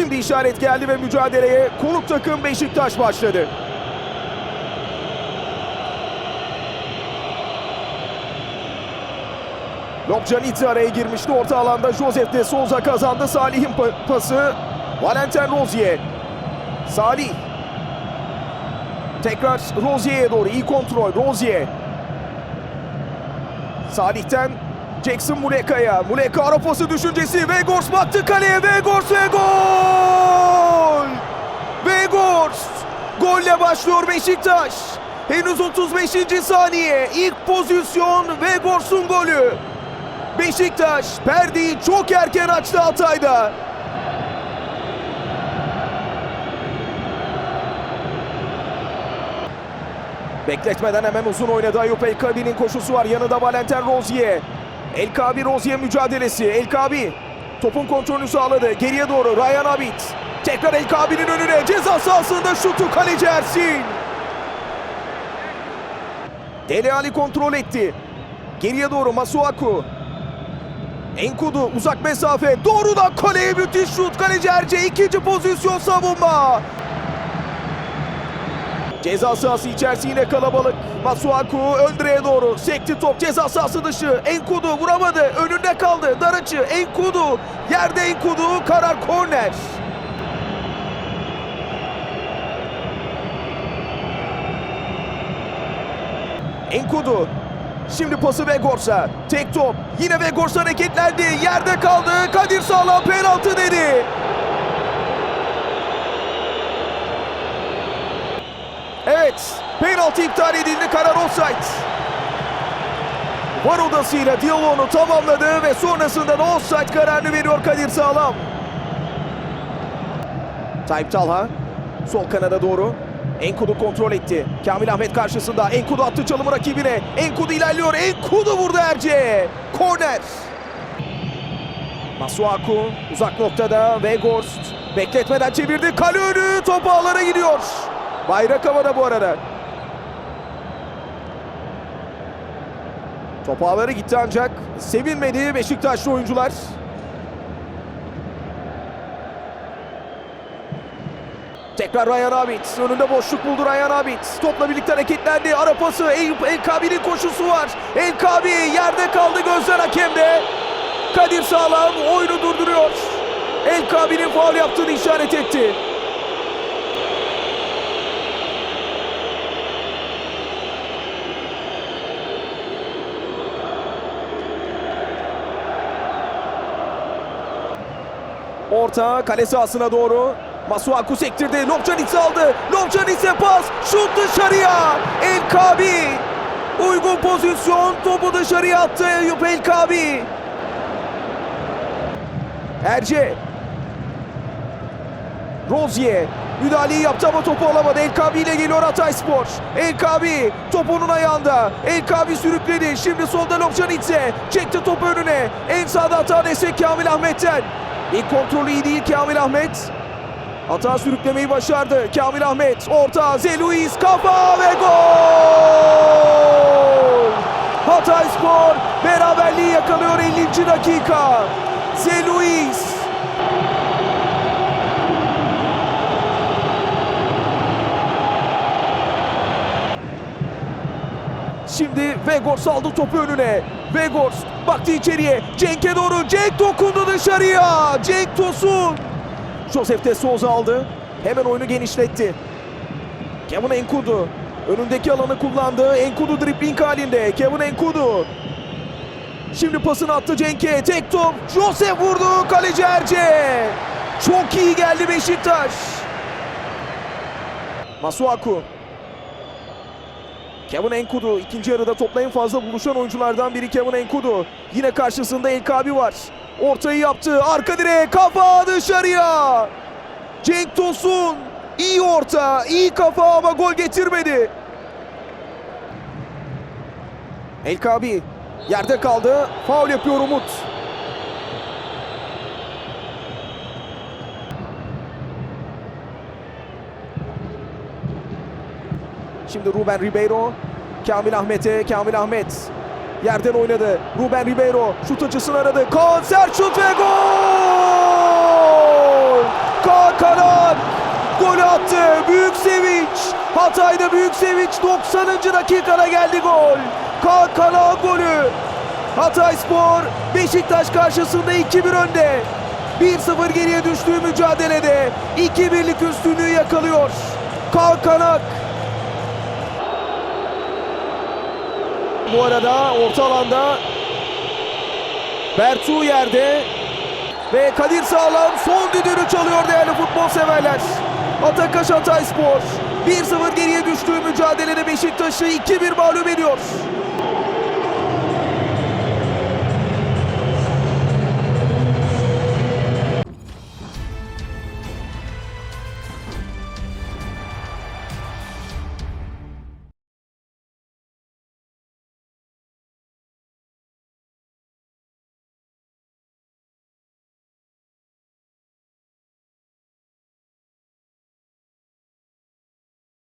Şimdi işaret geldi ve mücadeleye konuk takım Beşiktaş başladı. Lobjanitsi araya girmişti. Orta alanda Josef de Souza kazandı. Salih'in pa- pası. Valentin Rozier. Salih. Tekrar Rozier'e doğru. iyi kontrol. Rozier. Salih'ten Jackson Muleka'ya. Muleka ara pası düşüncesi. Vegors baktı kaleye. Vegors ve gol! Vegors! Golle başlıyor Beşiktaş. Henüz 35. saniye. İlk pozisyon Vegors'un golü. Beşiktaş perdeyi çok erken açtı Hatay'da. Bekletmeden hemen uzun oynadı Ayup Elkabi'nin koşusu var. Yanında Valentin Rozier. Elkabi Rozier mücadelesi. Elkabi topun kontrolünü sağladı. Geriye doğru Ryan Abit. Tekrar Elkabi'nin önüne ceza sahasında şutu kaleci Ersin. Deli Ali kontrol etti. Geriye doğru Masuaku. Enkudu uzak mesafe. Doğrudan kaleye müthiş şut. Kaleci Erce ikinci pozisyon savunma. Ceza sahası içerisi yine kalabalık. Masuaku ön direğe doğru sekti top ceza sahası dışı. Enkudu vuramadı. Önünde kaldı. Daracı Enkudu. Yerde Enkudu. Karar korner. Enkudu. Şimdi pası Vegors'a. Tek top. Yine Vegors hareketlendi. Yerde kaldı. Kadir Sağlam penaltı dedi. Evet, penaltı iptal edildi. Karar offside. Var odasıyla diyaloğunu tamamladı ve sonrasında da offside kararını veriyor Kadir Sağlam. Tayyip Talha sol kanada doğru. Enkudu kontrol etti. Kamil Ahmet karşısında. Enkudu attı çalımı rakibine. Enkudu ilerliyor. Enkudu vurdu Erce. Korner. Masuaku uzak noktada. Weghorst bekletmeden çevirdi. Kale önü top ağlara gidiyor. Bayrak havada bu arada. Top ağları gitti ancak sevinmedi Beşiktaşlı oyuncular. Tekrar Ryan Abit. Önünde boşluk buldu Ryan Abit. Topla birlikte hareketlendi. Ara pası. Eyüp Elkabi'nin koşusu var. Elkabi yerde kaldı gözler hakemde. Kadir Sağlam oyunu durduruyor. Elkabi'nin faul yaptığını işaret etti. Orta kale sahasına doğru. Masuaku sektirdi. Lobcanitse aldı. Lobcanitse pas. Şut dışarıya. El Kabi. Uygun pozisyon. Topu dışarıya attı Eyüp El Kabi. Erce. Rozier. Müdahaleyi yaptı ama topu alamadı. El Kabi ile geliyor Hatay Spor. El Kabi topunun ayağında. El Kabi sürükledi. Şimdi solda Lobcanitse. Çekti topu önüne. En sağda hata Kamil Ahmet'ten. İlk kontrolü iyi değil Kamil Ahmet. Hata sürüklemeyi başardı. Kamil Ahmet orta Zeluiz kafa ve gol! Hatay Spor beraberliği yakalıyor 50. dakika. Zeluiz Şimdi Vegors aldı topu önüne. Vegors baktı içeriye. Cenk'e doğru. Cenk dokundu dışarıya. Cenk Tosun. Josef de Souza aldı. Hemen oyunu genişletti. Kevin Enkudu. Önündeki alanı kullandı. Enkudu dribling halinde. Kevin Enkudu. Şimdi pasını attı Cenk'e. Tek top. Josef vurdu. Kaleci Erce. Çok iyi geldi Beşiktaş. Masuaku. Kevin Enkudu ikinci yarıda topla en fazla buluşan oyunculardan biri Kevin Enkudu. Yine karşısında Elkabi var. Ortayı yaptı. Arka direğe kafa dışarıya. Cenk Tosun iyi orta, iyi kafa ama gol getirmedi. Elkabi yerde kaldı. Faul yapıyor Umut. Şimdi Ruben Ribeiro. Kamil Ahmet'e. Kamil Ahmet. Yerden oynadı. Ruben Ribeiro şut açısını aradı. Konser şut ve gol! Kaan Kanak golü attı. Büyük sevinç. Hatay'da büyük sevinç. 90. dakikada geldi gol. Kaan golü. Hatay Spor Beşiktaş karşısında 2-1 önde. 1-0 geriye düştüğü mücadelede 2-1'lik üstünlüğü yakalıyor. Kaan Kanak. Bu arada orta alanda Bertu yerde ve Kadir Sağlam son düdüğünü çalıyor değerli futbol severler. Atakaş Hatay Spor 1-0 geriye düştüğü mücadelede Beşiktaş'ı 2-1 mağlup ediyor.